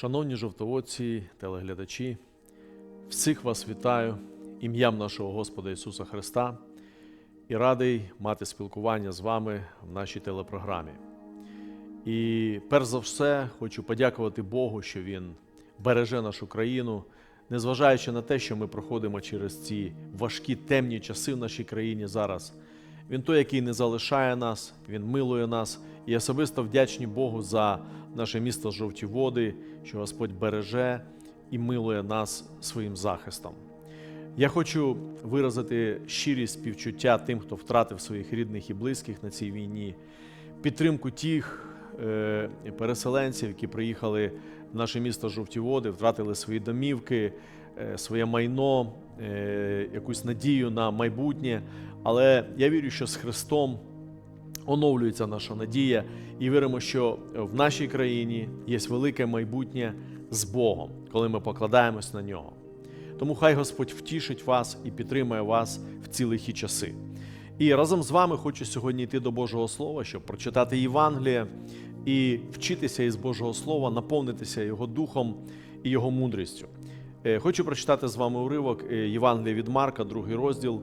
Шановні жовтоводці, телеглядачі, всіх вас вітаю ім'ям нашого Господа Ісуса Христа і радий мати спілкування з вами в нашій телепрограмі. І перш за все хочу подякувати Богу, що Він береже нашу країну, незважаючи на те, що ми проходимо через ці важкі темні часи в нашій країні зараз. Він той, який не залишає нас, він милує нас. І особисто вдячні Богу за наше місто Жовті Води, що Господь береже і милує нас своїм захистом. Я хочу виразити щирість співчуття тим, хто втратив своїх рідних і близьких на цій війні, підтримку тих е, переселенців, які приїхали в наше місто Жовті Води, втратили свої домівки, своє майно, е, якусь надію на майбутнє. Але я вірю, що з Христом оновлюється наша надія, і віримо, що в нашій країні є велике майбутнє з Богом, коли ми покладаємось на нього. Тому хай Господь втішить вас і підтримає вас в ці лихі часи. І разом з вами хочу сьогодні йти до Божого Слова, щоб прочитати Євангеліє і вчитися із Божого Слова, наповнитися Його духом і Його мудрістю. Е, Хочу прочитати з вами уривок е, Євангелія від Марка, другий розділ,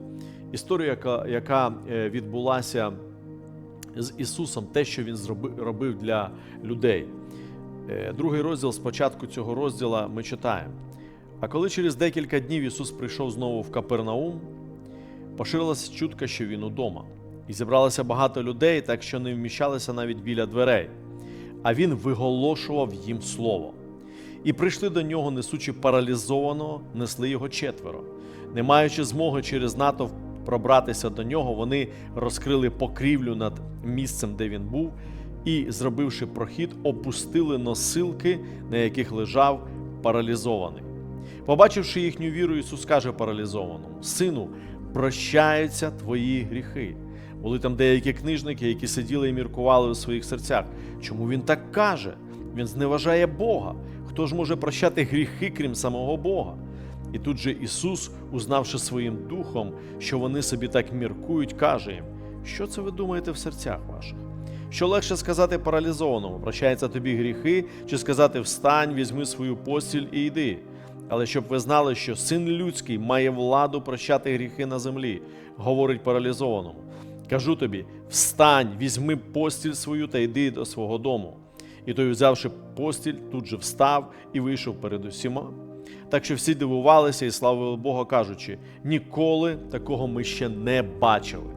історію, яка, яка е, відбулася з Ісусом, те, що Він робив для людей. Другий розділ, з початку цього розділу ми читаємо. А коли через декілька днів Ісус прийшов знову в Капернаум, поширилася чутка, що Він удома. І зібралося багато людей, так що не вміщалися навіть біля дверей. А Він виголошував їм слово. І прийшли до нього, несучи паралізованого, несли його четверо. Не маючи змоги через натовп пробратися до нього, вони розкрили покрівлю над місцем, де він був, і, зробивши прохід, опустили носилки, на яких лежав паралізований. Побачивши їхню віру, Ісус каже паралізованому: Сину, прощаються твої гріхи. Були там деякі книжники, які сиділи і міркували у своїх серцях. Чому він так каже? Він зневажає Бога. Хто ж може прощати гріхи, крім самого Бога? І тут же Ісус, узнавши своїм духом, що вони собі так міркують, каже їм: Що це ви думаєте в серцях ваших? Що легше сказати паралізованому, прощаються тобі гріхи, чи сказати встань, візьми свою постіль і йди. Але щоб ви знали, що син людський має владу прощати гріхи на землі, говорить паралізованому. Кажу тобі: встань, візьми постіль свою та йди до свого дому. І той, взявши постіль, тут же встав і вийшов перед усіма. Так що всі дивувалися і славили Бога, кажучи: ніколи такого ми ще не бачили.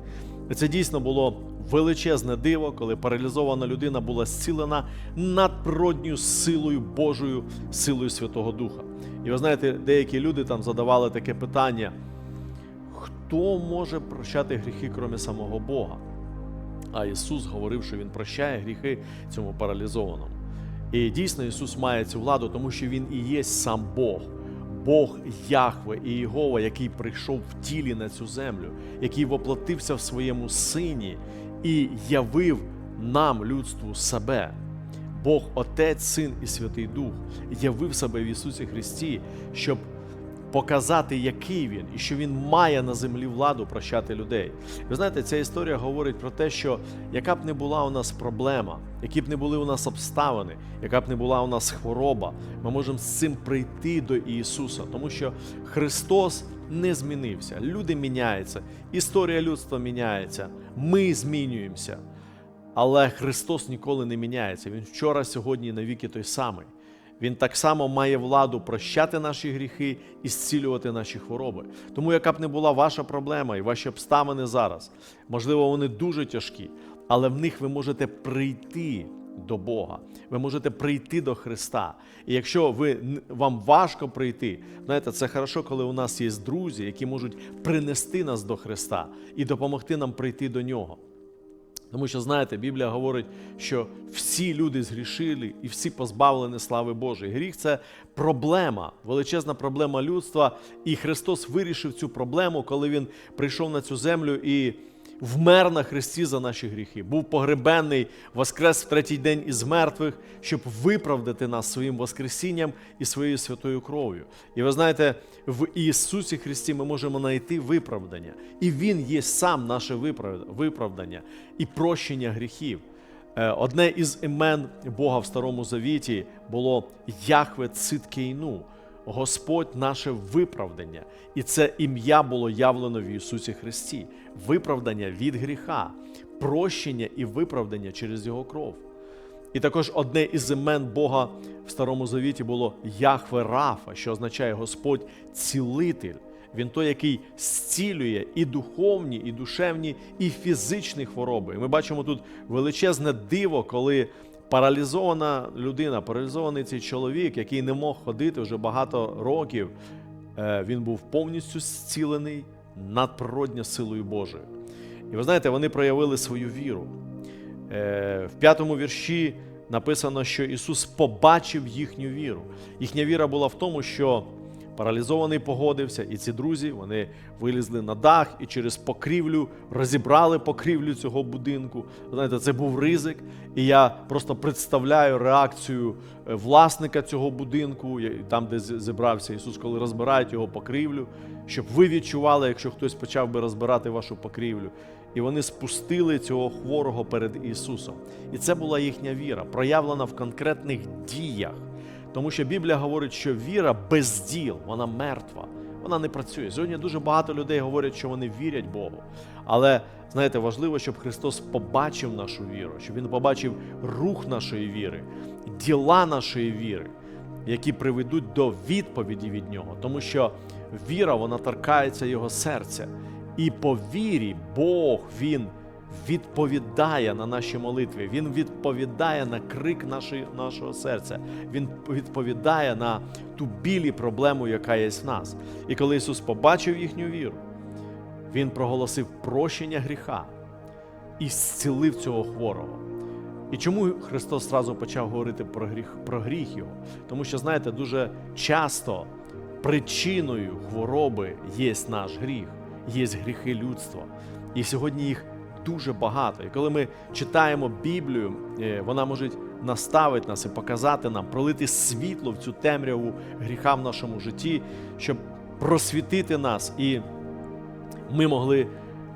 Це дійсно було величезне диво, коли паралізована людина була зцілена надприродньою силою Божою, силою Святого Духа. І ви знаєте, деякі люди там задавали таке питання: хто може прощати гріхи, крім самого Бога? А Ісус говорив, що Він прощає гріхи цьому паралізованому. І дійсно Ісус має цю владу, тому що Він і є сам Бог, Бог Яхве і Єгова, який прийшов в тілі на цю землю, який воплотився в своєму сині і явив нам, людству, себе. Бог Отець, Син і Святий Дух явив себе в Ісусі Христі, щоб показати, який він, і що він має на землі владу прощати людей. Ви знаєте, ця історія говорить про те, що яка б не була у нас проблема, які б не були у нас обставини, яка б не була у нас хвороба, ми можемо з цим прийти до Ісуса, тому що Христос не змінився. Люди міняються, історія людства міняється, ми змінюємося. Але Христос ніколи не міняється. Він вчора, сьогодні навіки той самий. Він так само має владу прощати наші гріхи і зцілювати наші хвороби. Тому, яка б не була ваша проблема і ваші обставини зараз, можливо, вони дуже тяжкі, але в них ви можете прийти до Бога. Ви можете прийти до Христа. І якщо ви вам важко прийти, знаєте, це хорошо, коли у нас є друзі, які можуть принести нас до Христа і допомогти нам прийти до Нього. Тому що, знаєте, Біблія говорить, що всі люди згрішили і всі позбавлені слави Божої. Гріх це проблема, величезна проблема людства. І Христос вирішив цю проблему, коли Він прийшов на цю землю і вмер на Христі за наші гріхи. Був погребенний, воскрес в третій день із мертвих, щоб виправдати нас своїм воскресінням і своєю святою кров'ю. І ви знаєте, в Ісусі Христі ми можемо знайти виправдання. І Він є сам наше виправдання і прощення гріхів. Е, Одне із імен Бога в Старому Завіті було Яхве Циткейну, Господь наше виправдання. І це ім'я було явлено в Ісусі Христі, виправдання від гріха, прощення і виправдання через Його кров. І також одне із імен Бога в Старому Завіті було Яхве Рафа, що означає Господь цілитель. Він той, який зцілює і духовні, і душевні, і фізичні хвороби. І ми бачимо тут величезне диво, коли паралізована людина, паралізований цей чоловік, який не мог ходити вже багато років, е, він був повністю зцілений надприродньо силою Божою. І ви знаєте, вони проявили свою віру. Е, В п'ятому вірші написано, що Ісус побачив їхню віру. Їхня віра була в тому, що паралізований погодився, і ці друзі вони вилізли на дах і через покрівлю розібрали покрівлю цього будинку. Знаєте, це був ризик. І я просто представляю реакцію е, власника цього будинку, там, де зібрався Ісус, коли розбирають його покрівлю, щоб ви відчували, якщо хтось почав би розбирати вашу покрівлю. І вони спустили цього хворого перед Ісусом. І це була їхня віра, проявлена в конкретних діях. Тому що Біблія говорить, що віра без діл, вона мертва, вона не працює. Сьогодні дуже багато людей говорять, що вони вірять Богу. Але знаєте, важливо, щоб Христос побачив нашу віру, щоб Він побачив рух нашої віри, діла нашої віри, які приведуть до відповіді від нього. Тому що віра вона торкається його серця. І по вірі Бог Він відповідає на наші молитви, Він відповідає на крик нашої, нашого серця, Він відповідає на ту білі проблему, яка є в нас. І коли Ісус побачив їхню віру, Він проголосив прощення гріха і зцілив цього хворого. І чому Христос зразу почав говорити про гріх, про гріх його? Тому що, знаєте, дуже часто причиною хвороби є наш гріх, є гріхи людства. І сьогодні їх дуже багато. І коли ми читаємо Біблію, е, вона може наставити нас і показати нам, пролити світло в цю темряву гріха в нашому житті, щоб просвітити нас і ми могли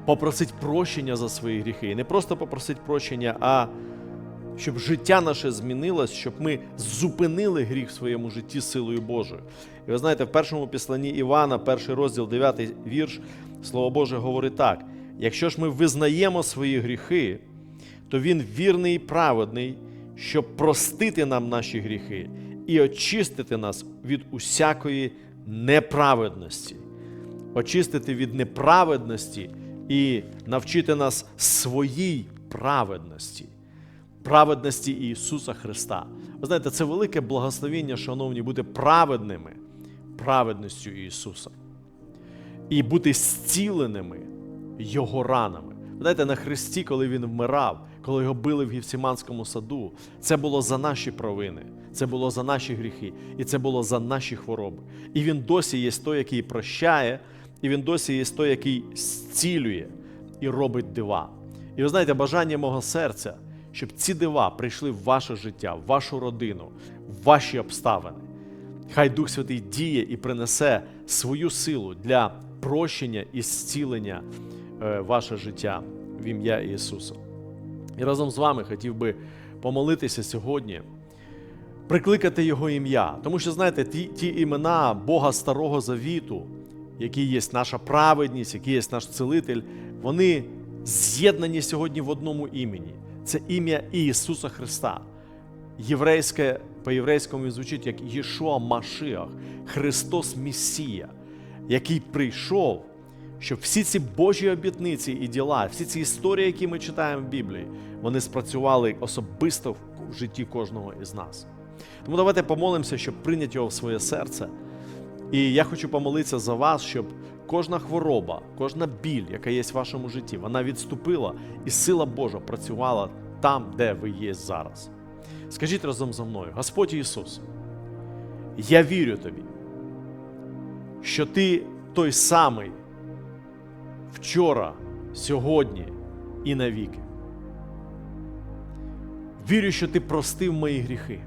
попросити прощення за свої гріхи. І не просто попросити прощення, а щоб життя наше змінилось, щоб ми зупинили гріх в своєму житті силою Божою. І ви знаєте, в першому післанні Івана, перший розділ, 9 вірш, Слово Боже говорить так: якщо ж ми визнаємо свої гріхи, то Він вірний і праведний, щоб простити нам наші гріхи і очистити нас від усякої неправедності. Очистити від неправедності і навчити нас своїй праведності, праведності Ісуса Христа. Ви знаєте, це велике благословіння, шановні, бути праведними праведністю Ісуса. І бути зціленими Його ранами. Знаєте, на Христі, коли Він вмирав, коли його били в Гівсіманському саду, це було за наші провини, це було за наші гріхи, і це було за наші хвороби. І він досі є той, який прощає, і він досі є той, який зцілює і робить дива. І ви знаєте, бажання мого серця, щоб ці дива прийшли в ваше життя, в вашу родину, в ваші обставини. Хай Дух Святий діє і принесе свою силу для прощення і зцілення ваше життя в ім'я Ісуса. І разом з вами хотів би помолитися сьогодні, прикликати Його ім'я. Тому що, знаєте, ті, ті імена Бога Старого Завіту, які є наша праведність, які є наш целитель, вони з'єднані сьогодні в одному імені. Це ім'я Ісуса Христа. Єврейське, по-єврейському звучить як Єшуа Машиах, Христос Месія, який прийшов, щоб всі ці Божі обітниці і діла, всі ці історії, які ми читаємо в Біблії, вони спрацювали особисто в житті кожного із нас. Тому давайте помолимося, щоб прийняти його в своє серце. І я хочу помолитися за вас, щоб кожна хвороба, кожна біль, яка є в вашому житті, вона відступила, і сила Божа працювала там, де ви є зараз. Скажіть разом зі мною, Господь Ісус, я вірю тобі, що ти той самий вчора, сьогодні і навіки. Вірю, що ти простив мої гріхи.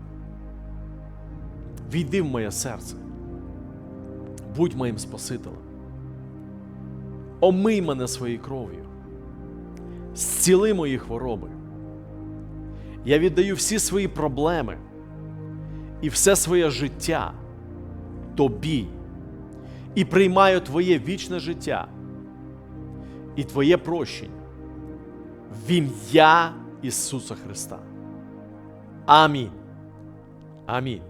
Війди в моє серце. Будь моїм Спасителем. Омий мене своєю кров'ю. Зціли мої хвороби. Я віддаю всі свої проблеми і все своє життя тобі і приймаю Твоє вічне життя і Твоє прощення в ім'я Ісуса Христа. Амінь. Амінь.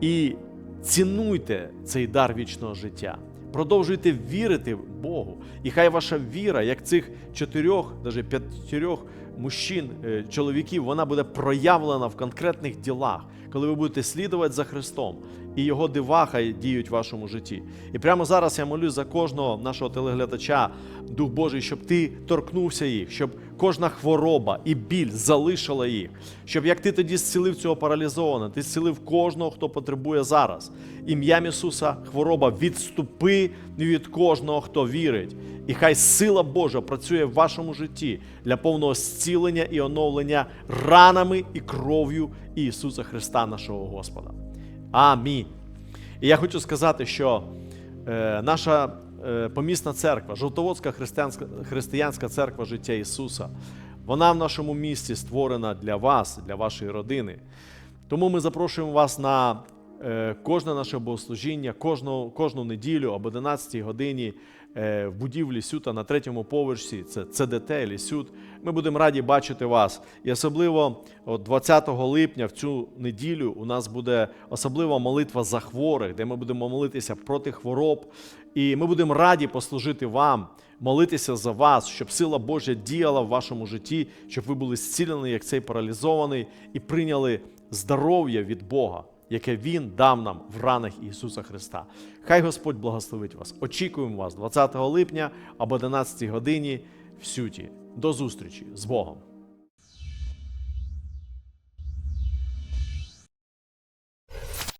І цінуйте цей дар вічного життя. Продовжуйте вірити Богу. І хай ваша віра, як цих чотирьох, навіть п'ятьох мужчин, е, чоловіків, вона буде проявлена в конкретних ділах, коли ви будете слідувати за Христом, і Його дива діють в вашому житті. І прямо зараз я молюсь за кожного нашого телеглядача, Дух Божий, щоб ти торкнувся їх, щоб кожна хвороба і біль залишила їх, щоб як ти тоді зцілив цього паралізованого, ти зцілив кожного, хто потребує зараз. Ім'ям Ісуса хвороба відступи від кожного, хто вірить. І хай сила Божа працює в вашому житті для повного зцілення і оновлення ранами і кров'ю Ісуса Христа, нашого Господа. Амінь. І я хочу сказати, що е, наша е, помісна церква, Жовтоводська християнська, християнська церква життя Ісуса, вона в нашому місті створена для вас, для вашої родини. Тому ми запрошуємо вас на е, кожне наше богослужіння, кожну, кожну неділю об 11 годині е, в будівлі Сюта на третьому поверсі. Це ЦДТ Лісют. Ми будемо раді бачити вас. І особливо 20 липня в цю неділю у нас буде особлива молитва за хворих, де ми будемо молитися проти хвороб. І ми будемо раді послужити вам, молитися за вас, щоб сила Божа діяла в вашому житті, щоб ви були зцілені, як цей паралізований, і прийняли здоров'я від Бога, яке Він дав нам в ранах Ісуса Христа. Хай Господь благословить вас. Очікуємо вас 20 липня об 11 годині в Сюті. До зустрічі з Богом!